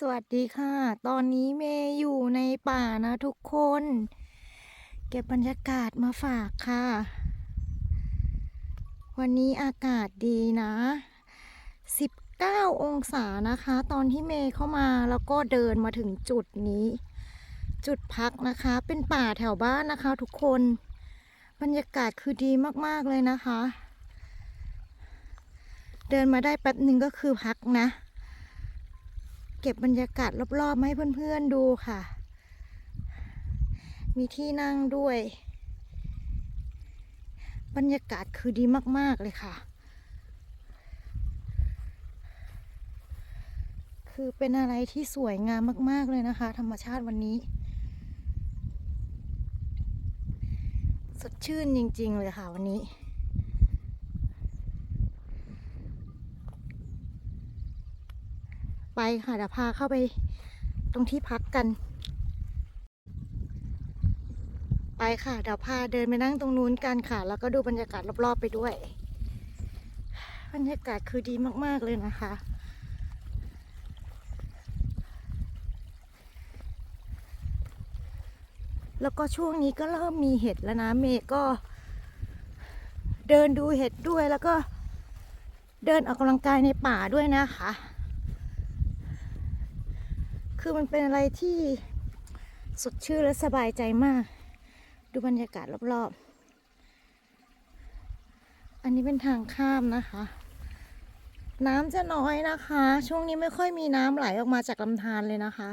สวัสดีค่ะ ตอนนี้เมย์อยู่ในป่านะทุกคน เก็บบรรยากาศมาฝากค่ะ วันนี้อากาศดีนะ 19 องศานะคะ ตอนที่เมย์เข้ามาแล้วก็เดินมาถึงจุดนี้ จุดพักนะคะ เป็นป่าแถวบ้านนะคะ ทุกคน บรรยากาศคือดีมากๆเลยนะคะ เดินมาได้แป๊บหนึ่งก็คือพักนะ เก็บบรรยากาศรอบๆมาให้เพื่อนๆดูค่ะ มีที่นั่งด้วย บรรยากาศคือดีมากๆเลยค่ะ คือเป็นอะไรที่สวยงามมากๆเลยนะคะ ธรรมชาติวันนี้ สดชื่นจริงๆเลยค่ะวันนี้ ไปค่ะเดี๋ยวพาเข้าไปตรงที่พักกัน ไปค่ะเดี๋ยวพาเดินไปนั่งตรงนู้นกันค่ะ แล้วก็ดูบรรยากาศรอบๆไปด้วย บรรยากาศคือดีมากๆเลยนะคะแล้วก็ช่วงนี้ก็เริ่มมีเห็ดแล้วนะ เมย์ก็ เดินดูเห็ดด้วยแล้วก็เดินออกกำลังกายในป่าด้วยนะคะ คือมันเป็นอะไรที่สดชื่นและสบายใจมาก ดูบรรยากาศรอบๆ อันนี้เป็นทางข้ามนะคะ น้ำจะน้อยนะคะ ช่วงนี้ไม่ค่อยมีน้ำไหลออกมาจากลำธารเลยนะคะ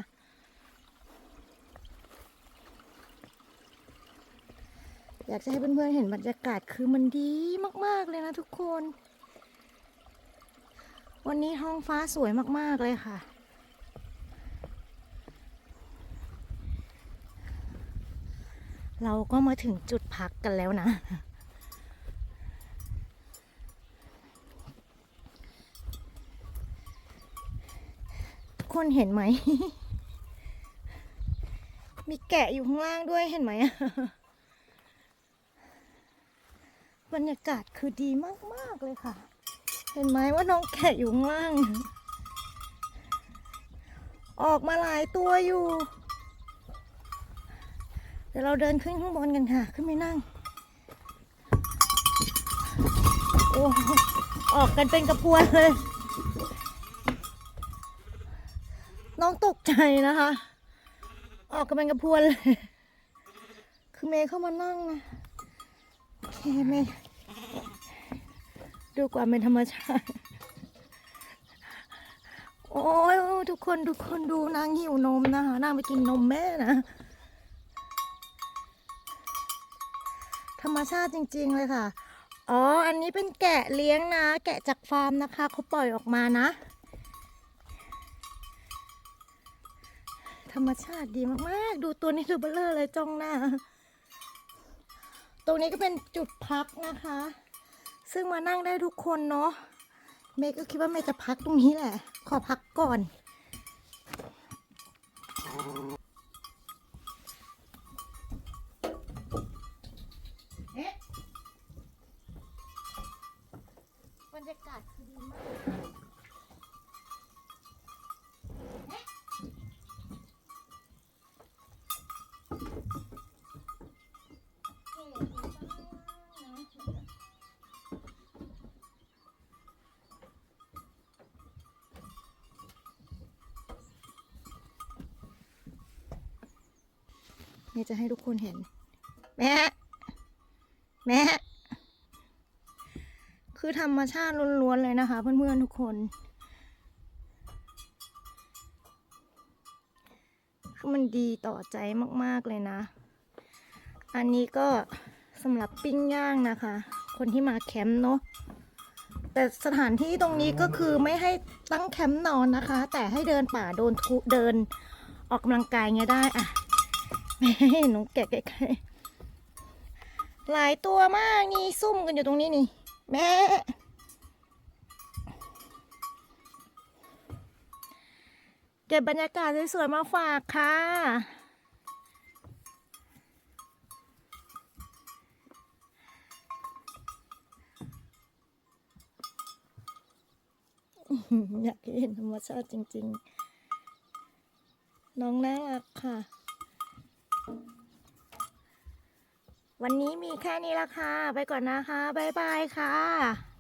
อยากจะให้เพื่อนๆเห็นบรรยากาศคือมันดีมากๆเลยนะทุกคน วันนี้ท้องฟ้าสวยมากๆเลยค่ะ เราก็มาถึงจุดพักกันแล้วนะ คนเห็นไหม มีแกะอยู่ข้างล่างด้วยเห็นไหม บรรยากาศคือดีมาก ๆ เลยค่ะ เห็นไหมว่าน้องแกะอยู่ข้างล่าง ออกมาหลายตัวอยู่ เดี๋ยวเราเดินขึ้นข้างบนกันค่ะ ขึ้นไปนั่ง โอ้ออกกันเป็นกระพวนเลย น้องตกใจนะคะ ออกกันเป็นกระพวนเลย คือเมย์เข้ามานั่งนะโอเคเมย์ดูควาเป็นธรรมชาติ โอ้ยทุกคนทุกคนดูนางหิวนมนะคะนางไปกินนมแม่นะ ธรรมชาติจริง ๆ เลยค่ะ อ๋อ อันนี้เป็นแกะเลี้ยงนะ แกะจากฟาร์มนะคะเขาปล่อยออกมานะ ธรรมชาติดีมากๆ ดูตัวนี้ดูเบลเลอร์เลยจ้องหน้า ตรงนี้ก็เป็นจุดพักนะคะ ซึ่งมานั่งได้ทุกคนเนาะ เมย์ก็คิดว่าเมย์จะพักตรงนี้แหละ ขอพักก่อน เอ๊ะบ รยากาศคือดีมากนะเนี่ยจะให้ทุกคนเห็น แม่ แม่ คือธรรมชาติล้วนๆเลยนะคะ เพื่อนๆทุกคน คือมันดีต่อใจมากๆเลยนะ อันนี้ก็สำหรับปิ้งย่างนะคะ คนที่มาแคมป์เนาะแต่สถานที่ตรงนี้ก็คือไม่ให้ตั้งแคมป์นอนนะคะ แต่ให้เดินป่าโดนทุเดินออกกำลังกายเงี้ยได้อะไม่ให้หนูแกะใกล้ๆหลายตัวมากนี่ซุ่มกันอยู่ตรงนี้นี่ แม่ เก็บบรรยากาศสวยๆมาฝากค่ะ อยากเห็นธรรมชาติจริง ๆ น้องน่ารักค่ะ วันนี้มีแค่นี้ละค่ะ ไปก่อนนะคะ บ๊ายบายค่ะ